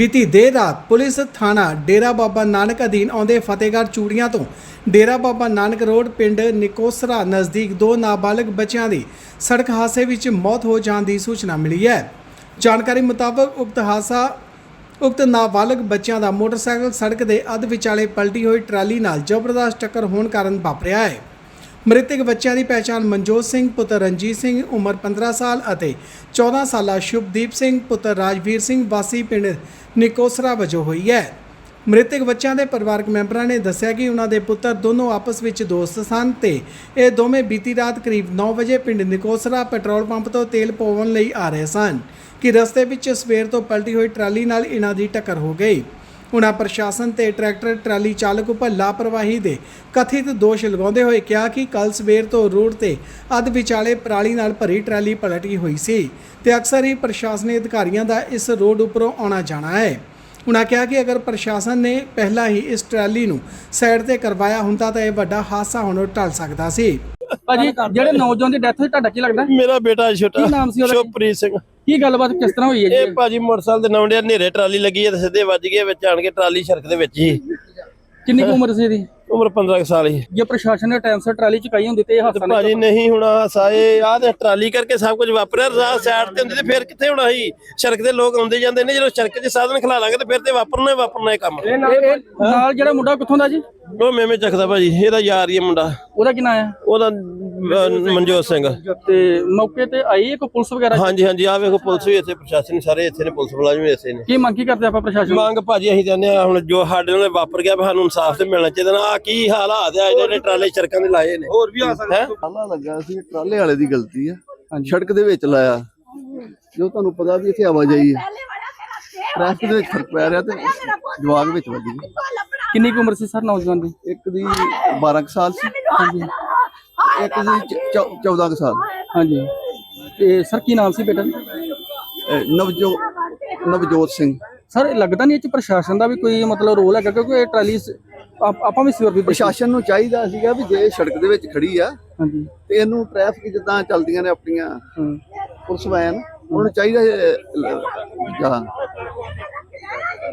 ਬੀਤੀ ਦੇਰ ਰਾਤ ਪੁਲਿਸ ਥਾਣਾ ਡੇਰਾ ਬਾਬਾ ਨਾਨਕ ਅਧੀਨ ਆਉਂਦੇ ਫਤਿਹਗੜ੍ਹ ਚੂੜੀਆਂ ਤੋਂ ਡੇਰਾ ਬਾਬਾ ਨਾਨਕ ਰੋਡ, ਪਿੰਡ ਨਿਕੋਸਰਾ ਨਜ਼ਦੀਕ ਦੋ ਨਾਬਾਲਗ ਬੱਚਿਆਂ ਦੀ ਸੜਕ ਹਾਦਸੇ ਵਿੱਚ ਮੌਤ ਹੋ ਜਾਣ ਦੀ ਸੂਚਨਾ ਮਿਲੀ ਹੈ। ਜਾਣਕਾਰੀ ਮੁਤਾਬਕ ਉਕਤ ਹਾਦਸਾ, ਉਕਤ ਨਾਬਾਲਗ ਬੱਚਿਆਂ ਦਾ ਮੋਟਰਸਾਈਕਲ ਸੜਕ ਦੇ ਅੱਧ ਵਿਚਾਲੇ ਪਲਟੀ ਹੋਈ ਟਰਾਲੀ ਨਾਲ ਜ਼ਬਰਦਸਤ ਟੱਕਰ ਹੋਣ ਕਾਰਨ ਵਾਪਰਿਆ ਹੈ। ਮ੍ਰਿਤਕ ਬੱਚਿਆਂ ਦੀ ਪਹਿਚਾਣ ਮਨਜੋਤ ਸਿੰਘ, ਪੁੱਤਰ ਰਣਜੀਤ ਸਿੰਘ, ਉਮਰ 15 ਸਾਲ ਅਤੇ 14 ਸਾਲਾ ਸ਼ੁਭਦੀਪ ਸਿੰਘ, ਪੁੱਤਰ ਰਾਜਵੀਰ ਸਿੰਘ ਵਾਸੀ ਪਿੰਡ ਨਿਕੋਸਰਾ ਵਜੋਂ ਹੋਈ ਹੈ। ਮ੍ਰਿਤਕ ਬੱਚਿਆਂ ਦੇ ਪਰਿਵਾਰਕ ਮੈਂਬਰਾਂ ਨੇ ਦੱਸਿਆ ਕਿ ਉਹਨਾਂ ਦੇ ਪੁੱਤਰ ਦੋਨੋਂ ਆਪਸ ਵਿੱਚ ਦੋਸਤ ਸਨ ਤੇ ਇਹ ਦੋਵੇਂ ਬੀਤੀ ਰਾਤ ਕਰੀਬ 9 ਵਜੇ ਪਿੰਡ ਨਿਕੋਸਰਾ ਪੈਟਰੋਲ ਪੰਪ ਤੋਂ ਤੇਲ ਪਵਾਉਣ ਲਈ ਆ ਰਹੇ ਸਨ ਕਿ ਰਸਤੇ ਵਿੱਚ ਸਵੇਰ ਤੋਂ ਪਲਟੀ ਹੋਈ ਟਰਾਲੀ ਨਾਲ ਇਹਨਾਂ ਦੀ ਟੱਕਰ ਹੋ ਗਈ। ਉਨ੍ਹਾਂ ਪ੍ਰਸ਼ਾਸਨ ਤੇ ਟਰੈਕਟਰ ਟਰਾਲੀ ਚਾਲਕ ਉੱਪਰ ਲਾਪਰਵਾਹੀ ਦੇ ਕਥਿਤ ਦੋਸ਼ ਲਗਾਉਂਦੇ ਹੋਏ ਕਿਹਾ ਕਿ ਕੱਲ ਸਵੇਰ ਤੋਂ ਰੋਡ ਤੇ ਅੱਧ ਵਿਚਾਲੇ ਪਰਾਲੀ ਨਾਲ ਭਰੀ ਟਰਾਲੀ ਪਲਟੀ ਹੋਈ ਸੀ ਤੇ ਅਕਸਰ ਹੀ ਪ੍ਰਸ਼ਾਸਨੀ ਅਧਿਕਾਰੀਆਂ ਦਾ ਇਸ ਰੋਡ ਉੱਪਰੋਂ ਆਉਣਾ ਜਾਣਾ ਹੈ। ਉਨ੍ਹਾਂ ਕਿਹਾ ਕਿ ਅਗਰ ਪ੍ਰਸ਼ਾਸਨ ਨੇ ਪਹਿਲਾਂ ਹੀ ਇਸ ਟਰਾਲੀ ਨੂੰ ਸਾਈਡ ਤੇ ਕਰਵਾਇਆ ਹੁੰਦਾ ਤਾਂ ਇਹ ਵੱਡਾ ਹਾਦਸਾ ਹੋਣੋਂ ਟਲ ਸਕਦਾ ਸੀ। ਭਾਜੀ ਜਿਹੜੇ ਨੌਜਵਾਨ ਦੀ ਡੈਥ ਹੋਈ ਤੁਹਾਡਾ ਕੀ ਲੱਗਦਾ? ਮੇਰਾ ਬੇਟਾ ਛੋਟਾ। ਕੀ ਨਾਮ ਸੀ ਉਹਦਾ? ਸ਼ੁਭਪ੍ਰੀਤ ਸਿੰਘ। ਕੀ ਗੱਲਬਾਤ ਕਿਸ ਤਰ੍ਹਾਂ ਹੋਈ ਹੈ ਇਹ ਜੀ ਭਾਜੀ ਮੋਟਰਸਾਈਕਲ ਦੇ ਨਵੰਡੇ ਹਨੇਰੇ ਟਰਾਲੀ ਲੱਗੀ ਹੈ ਤੇ ਸਿੱਧੇ ਵੱਜ ਗਏ ਵਿੱਚ ਆਣ ਕੇ ਟਰਾਲੀ ਸੜਕ ਦੇ ਵਿੱਚ ਹੀ। ਕਿੰਨੀ ਕੁ ਉਮਰ ਸੀ ਇਹਦੀ? ਉਮਰ 15 ਕੁ ਸਾਲ ਹੀ। ਜੇ ਪ੍ਰਸ਼ਾਸਨ ਨੇ ਟਾਈਮ ਸਿਰ ਟਰਾਲੀ ਚੁਕਾਈ ਹੁੰਦੀ ਤੇ ਇਹ ਹਾਦਸਾ ਨਹੀਂ ਭਾਜੀ ਨਹੀਂ ਹੁਣ ਸਾਏ ਆਹ ਤੇ ਟਰਾਲੀ ਕਰਕੇ ਸਭ ਕੁਝ ਵਾਪਰਿਆ ਰਾਹ ਸਾਈਡ ਤੇ ਹੁੰਦੀ ਤੇ ਫਿਰ ਕਿੱਥੇ ਹੋਣਾ ਸੀ? ਸੜਕ ਦੇ ਲੋਕ ਆਉਂਦੇ ਜਾਂਦੇ ਨੇ ਜਦੋਂ ਸੜਕ 'ਚ ਸਾਧਨ ਖਲਾ ਲਾਂਗੇ ਤੇ ਫਿਰ ਤੇ ਵਾਪਰਨਾ ਹੀ ਵਾਪਰਨਾ ਇਹ ਕੰਮ। ਇਹ ਨਾਲ ਜਿਹੜਾ ਮੁੰਡਾ ਕਿੱਥੋਂ ਦਾ ਜੀ? ਉਹ ਮੇਵੇਂ ਚੱਕਦਾ ਭਾਜੀ ਇਹਦਾ ਯਾਰ ਹੀ ਹੈ ਮੁੰਡਾ। ਉਹਦਾ ਕੀ ਨਾਂ ਹੈ ਉਹਦਾ ਅਹ, ਮਨਜੋਤ ਸਿੰਘ। ਤੇ ਮੌਕੇ ਤੇ ਆਈ ਹੈ ਕੋਈ ਪੁਲਿਸ ਵਗੈਰਾ? ਹਾਂਜੀ ਹਾਂਜੀ ਆ ਵੇਖੋ ਪੁਲਿਸ ਵੀ ਇੱਥੇ ਪ੍ਰਸ਼ਾਸਨ ਸਾਰੇ ਇੱਥੇ ਨੇ ਪੁਲਿਸ ਮੁਲਾਜ਼ਮ ਵੀ ਇੱਥੇ ਨੇ। ਕੀ ਮੰਗ ਕੀ ਕਰਦੇ ਆਪਾਂ ਪ੍ਰਸ਼ਾਸਨ? ਮੰਗ ਭਾਜੀ ਅਸੀਂ ਜਾਂਦੇ ਆ ਹੁਣ ਜੋ ਸਾਡੇ ਨਾਲ ਵਾਪਰ ਗਿਆ ਵੀ ਸਾਨੂੰ ਇਨਸਾਫ ਤੇ ਮਿਲਣਾ ਚਾਹੀਦਾ ਨਾ। ਆ ਕੀ ਹਾਲਾਤ ਆ ਜਿਹੜੇ ਟਰਾਲੇ ਚਰਕਾਂ ਦੇ ਲਾਏ ਨੇ। ਹੋਰ ਵੀ ਆ ਸਕਦਾ ਟਰਾਲਾ ਲੱਗਾ ਸੀ ਟਰਾਲੇ ਵਾਲੇ ਦੀ ਗਲਤੀ ਆ। ਸੜਕ ਦੇ ਵਿੱਚ ਲਾਇਆ। ਜੋ ਤੁਹਾਨੂੰ ਪਤਾ ਵੀ ਇੱਥੇ ਆਵਾਜਾਈ ਹੈ ਟ੍ਰੈਫਿਕ ਦੇ ਵਿੱਚ ਫ਼ਰਕ ਪੈ ਰਿਹਾ ਤੇ ਜਵਾਗ ਵਿੱਚ ਵੱਜ ਗਈ। ਕਿੰਨੀ ਕੁ ਉਮਰ ਸੀ ਸਰ ਨੌਜਵਾਨ ਦੀ? ਇੱਕ ਦੀ 12 ਕੁ ਸਾਲ ਸੀ। ਇੱਕ ਦੀ 14 ਕੁ ਸਾਲ। ਹਾਂਜੀ। ਤੇ ਸਰ ਕੀ ਨਾਮ ਸੀ ਬੇਟਾ? ਅਹ ਨਵਜੋਤ ਨਵਜੋਤ ਸਿੰਘ। ਸਰ ਇਹ ਲੱਗਦਾ ਨਹੀਂ ਇਹ ਚ ਪ੍ਰਸ਼ਾਸਨ ਦਾ ਵੀ ਕੋਈ ਮਤਲਬ ਰੋਲ ਹੈਗਾ ਕਿਉਂਕਿ ਇਹ ਟਰਾਲੀ ਸ- ਆਪ- ਆਪਾਂ ਵੀ ਸਿਰ ਵੀ। ਪ੍ਰਸ਼ਾਸਨ ਨੂੰ ਚਾਹੀਦਾ ਸੀਗਾ ਵੀ ਜੇ ਸੜਕ ਦੇ ਵਿੱਚ ਖੜੀ ਆ ਹਾਂਜੀ। ਤੇ ਇਹਨੂੰ ਟ੍ਰੈਫਿਕ ਜਿੱਦਾਂ ਚੱਲਦੀਆਂ ਨੇ ਆਪਣੀਆਂ ਹੂੰ। ਪੁਲਿਸ ਵੈਨ ਉਹਨਾਂ ਨੂੰ ਚਾਹੀਦਾ ਜਾਂ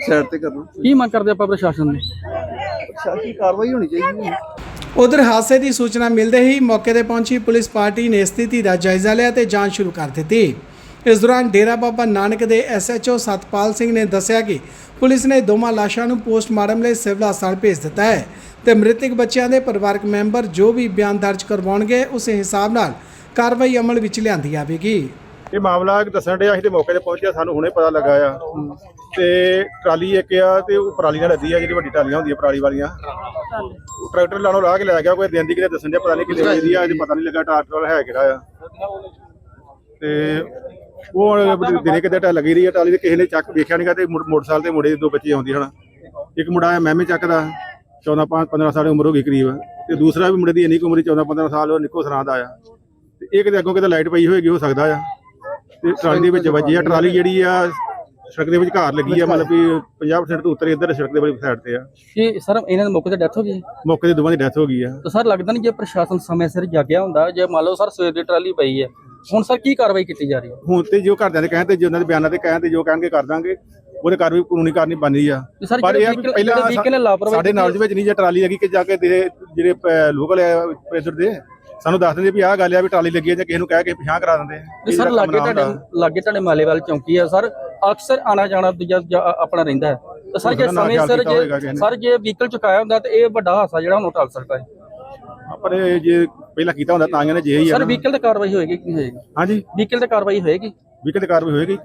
ਸਾਈਡ ਤੇ ਕਰਨਾ। ਕੀ ਮੰਗ ਕਰਦੇ ਆਪਾਂ ਪ੍ਰਸ਼ਾਸਨ ਨੂੰ? ਪ੍ਰਸ਼ਾਸਨੀ ਕਾਰਵਾਈ ਹੋਣੀ ਚਾਹੀਦੀ ਹੈ? ਉਧਰ ਹਾਦਸੇ ਦੀ ਸੂਚਨਾ ਮਿਲਦੇ ਹੀ ਮੌਕੇ ਤੇ ਪਹੁੰਚੀ ਪੁਲਿਸ ਪਾਰਟੀ ਨੇ ਸਥਿਤੀ ਦਾ ਜਾਇਜ਼ਾ ਲਿਆ ਤੇ ਜਾਂਚ ਸ਼ੁਰੂ ਕਰ ਦਿੱਤੀ। ਇਸ ਦੌਰਾਨ ਡੇਰਾ ਬਾਬਾ ਨਾਨਕ ਦੇ ਐਸਐਚਓ ਸਤਪਾਲ ਸਿੰਘ ਨੇ ਦੱਸਿਆ ਕਿ ਪੁਲਿਸ ਨੇ ਦੋਵਾਂ ਲਾਸ਼ਾਂ ਨੂੰ ਪੋਸਟਮਾਰਟਮ ਲਈ ਸਿਵਲ ਹਸਪਤਾਲ ਭੇਜ ਦਿੱਤਾ ਹੈ ਤੇ ਮ੍ਰਿਤਕ ਬੱਚਿਆਂ ਦੇ ਪਰਿਵਾਰਕ ਮੈਂਬਰ ਜੋ ਵੀ ਬਿਆਨ ਦਰਜ ਕਰਵਾਉਣਗੇ ਉਸੇ ਹਿਸਾਬ ਨਾਲ ਕਾਰਵਾਈ ਅਮਲ ਵਿੱਚ ਲਿਆਂਦੀ ਜਾਵੇਗੀ। ਇਹ ਮਾਮਲਾ ਦੱਸਣ ਡਿਆ ਅਸੀਂ ਤੇ ਮੌਕੇ ਤੇ ਪਹੁੰਚਿਆ ਸਾਨੂੰ ਹੁਣੇ ਪਤਾ ਲੱਗਾ ਆ। ਤੇ ਟਰਾਲੀ ਇੱਕ ਆ ਤੇ ਉਹ ਪਰਾਲੀ ਨਾਲ ਲੱਦੀ ਆ, ਜਿਹੜੀ ਵੱਡੀ ਟਰਾਲੀਆਂ ਹੁੰਦੀਆਂ, ਪਰਾਲੀ ਵਾਲੀਆਂ। ਉਹ ਟਰੈਕਟਰ ਲਾਣੋਂ ਲਾ ਕੇ ਲੈ ਗਿਆ, ਕੋਈ ਦਿਨ ਦੀ ਕਿਤੇ ਦੱਸਣ ਡਿਆ, ਪਤਾ ਨਹੀਂ ਕਿੰਨੇ ਵਜੇ ਦੀ ਆ, ਅਜੇ ਪਤਾ ਨਹੀਂ ਲੱਗਾ ਟਰੈਕਟਰ ਹੈ ਕਿਹੜਾ ਆ। ਤੇ ਉਹ ਹੁਣ ਦਿਨੇ ਕਿਤੇ ਟਾ ਲੱਗੀ ਰਹੀ ਆ ਟਰਾਲੀ ਤੇ ਕਿਸੇ ਨੇ ਚੱਕ ਵੇਖਿਆ ਨਹੀਂਗਾ ਤੇ ਮੁੜ- ਮੋਟਰਸਾਈਕਲ ਤੇ ਮੁੰਡੇ ਦੇ ਦੋ ਬੱਚੇ ਆਉਂਦੇ ਹਨ। ਇੱਕ ਮੁੰਡਾ ਆ ਮਹਿਮੇ ਚੱਕ ਦਾ 14 15 ਸਾਲ ਦੀ ਉਮਰ ਹੋ ਗਈ ਕਰੀਬ। ਤੇ ਦੂਸਰਾ ਵੀ ਮੁੰਡੇ ਦੀ ਇੰਨੀ ਕੁ ਉਮਰ 14 15 ਸਾਲ, ਉਹ ਨਿੱਕੋ ਸਰਾਂ ਦਾ ਆ ਤੇ ਇਹ ਕਿਤੇ ਅੱਗੋਂ ਕਿਤੇ ਲਾਈਟ ਪਈ ਹੋਏਗੀ, ਹੋ ਸਕਦਾ ਆ। ਤੇ ਟਰਾਲੀ ਦੇ ਵਿੱਚ ਵੱਜੀ ਆ, ਟਰਾਲੀ ਜਿਹੜੀ ਆ ਸੜਕ ਦੇ ਵਿੱਚ ਘਾਰ ਲੱਗੀ ਆ ਮਤਲਬ ਵੀ 50% ਤੋਂ ਉੱਤਰ ਇੱਧਰ ਸੜਕ ਦੇ ਵਾਲੀ ਸਾਈਡ ਤੇ ਆ। ਕਿ ਸਰ ਇਹਨਾਂ ਦੇ ਮੌਕੇ ਤੇ ਡੈਥ ਹੋ ਗਈ? ਮੌਕੇ ਤੇ ਦੋਵਾਂ ਦੀ ਡੈਥ ਹੋ ਗਈ ਆ। ਤਾਂ ਸਰ ਲੱਗਦਾ ਨਹੀਂ ਜੇ ਪ੍ਰਸ਼ਾਸਨ ਸਮੇਂ ਸਿਰ ਜਾਗਿਆ ਹੁੰਦਾ ਜੇ ਮੰਨ ਲਓ ਸਰ ਸਵੇਰ ਦੀ ਟਰਾਲੀ ਪਈ ਹੈ ਹੁਣ ਸਰ ਕੀ ਕਾਰਵਾਈ ਕੀਤੀ ਜਾ ਰਹੀ ਹੈ? ਹੁਣ ਤੇ ਜੋ ਘਰਦਿਆਂ ਦੇ ਕਹਿਣ ਤੇ ਜੋ ਉਹਨਾਂ ਦੇ ਬਿਆਨਾਂ ਤੇ ਕਹਿਣ ਤੇ ਜੋ ਕਹਿਣਗੇ ਕਰ ਦਾਂਗੇ। ਉਹਦੇ ਕਾਰਵਾਈ ਕਾਨੂੰਨੀ ਕਾਰਨੀ ਬਣਨੀ ਆ। ਪਰ ਇਹ ਆ ਵੀ ਪਹਿਲਾਂ ਸਾਡੇ ਨਾਲ ਵਿੱਚ ਨਹੀਂ ਜੇ ਟਰਾਲੀ ਲੱਗੀ ਕਿ ਜਾ ਕੇ ਜਿਹੜੇ ਲੋਕਲ ਪ੍ਰੈਸ਼ਰ ਦੇ ਸਾਨੂੰ ਦੱਸ ਦਿੰਦੇ ਵੀ ਆਹ ਗੱਲ ਆ ਵੀ ਟਰਾਲੀ ਲੱਗੀ ਆ ਜਾਂ ਕਿਸੇ ਨੂੰ ਕਹਿ ਕੇ ਪਿਛਾਂ ਕਰਾ ਦਿੰਦੇ। ਸਰ ਲਾਗੇ ਤੁਹਾਡੇ ਲਾਗੇ ਤੁਹਾਡੇ ਮਾਲੇਵਾਲ ਚੌਂਕੀ ਹੈ ਸਰ। ਅਕਸਰ ਆਣਾ ਜਾਣਾ ਦੂਜਾ ਆਪਣਾ ਰਹਿੰਦਾ ਹੈ ਤਾਂ ਸਰ ਜੇ ਸਮੇਂ ਸਿਰ ਜੇ। ਸਰ ਜੇ ਵਹੀਕਲ ਚੁਕਾਇਆ ਹੁੰਦਾ ਤੇ ਇਹ ਵੱਡਾ ਹਾਦਸਾ ਜਿਹੜਾ ਉਹਨੂੰ ਟਲ ਸਕਦਾ ਹੈ ਪਰ ਇਹ ਜੇ ਪਹਿਲਾਂ ਕੀਤਾ ਹੁੰਦਾ ਤਾਂ ਇਹਨੇ ਜੇ ਹੀ ਸਰ। ਵਹੀਕਲ ਤੇ ਕਾਰਵਾਈ ਹੋਏਗੀ ਕਿ ਹੋਏਗੀ ਹਾਂਜੀ ਵਹੀਕਲ ਤੇ ਕਾਰਵਾਈ ਹੋਏਗੀ ਵੀ ਕਿਤੇ ਕਾਰਵਾਈ ਹੋਏਗੀ